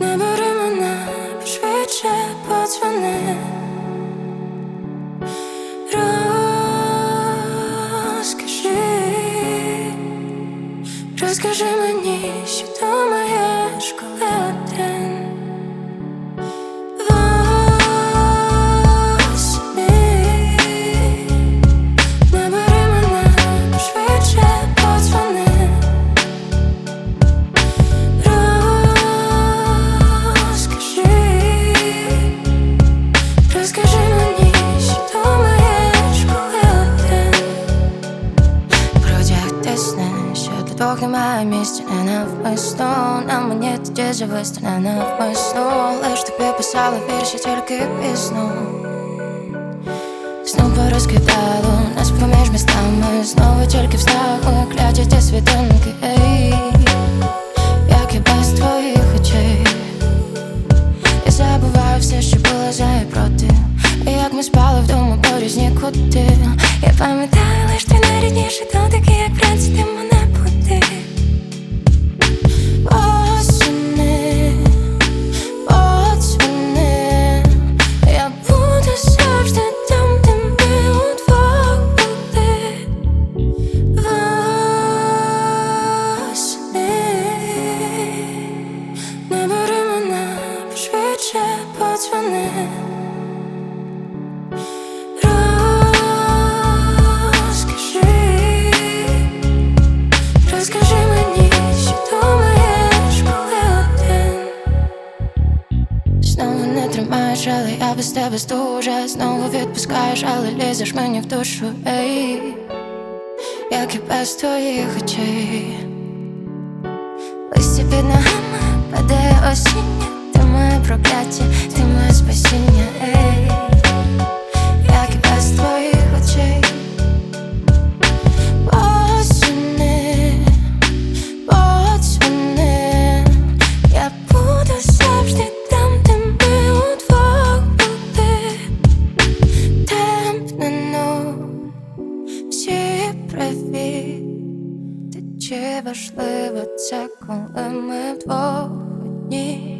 Набери мене швидше подзвони Розкажи, розкажи мені, що думаєш, коли один Розкажи мені, що думаєш, коли один Протяг тисне, що для двох немає місця не навмисно. На мені тоді зависти не навмисно. Лиш тобі писала вірші тільки пізно. Знов порозкидало нас поміж містами. Знову тільки встали кляті ті світинки без твоїх очей. Я забуваю все, що було за і проти І як ми спали вдома по різні кути Я пам'ятаю лиш твій найрідніший дотик І як вранці ти мене будив. Осени, подзвони Я буду завжди там, де ми удвох були. Восени Не мене, швидше подзвони тримаєш, але я без тебе стужа. Знову відпускаєш, але лізеш мені в душу. Ей, як і без твоїх очей. Листя під ногами падає осіння. Ти моє прокляття, ти моє спасіння. Ей, Та чи важливо це, коли ми вдвох одні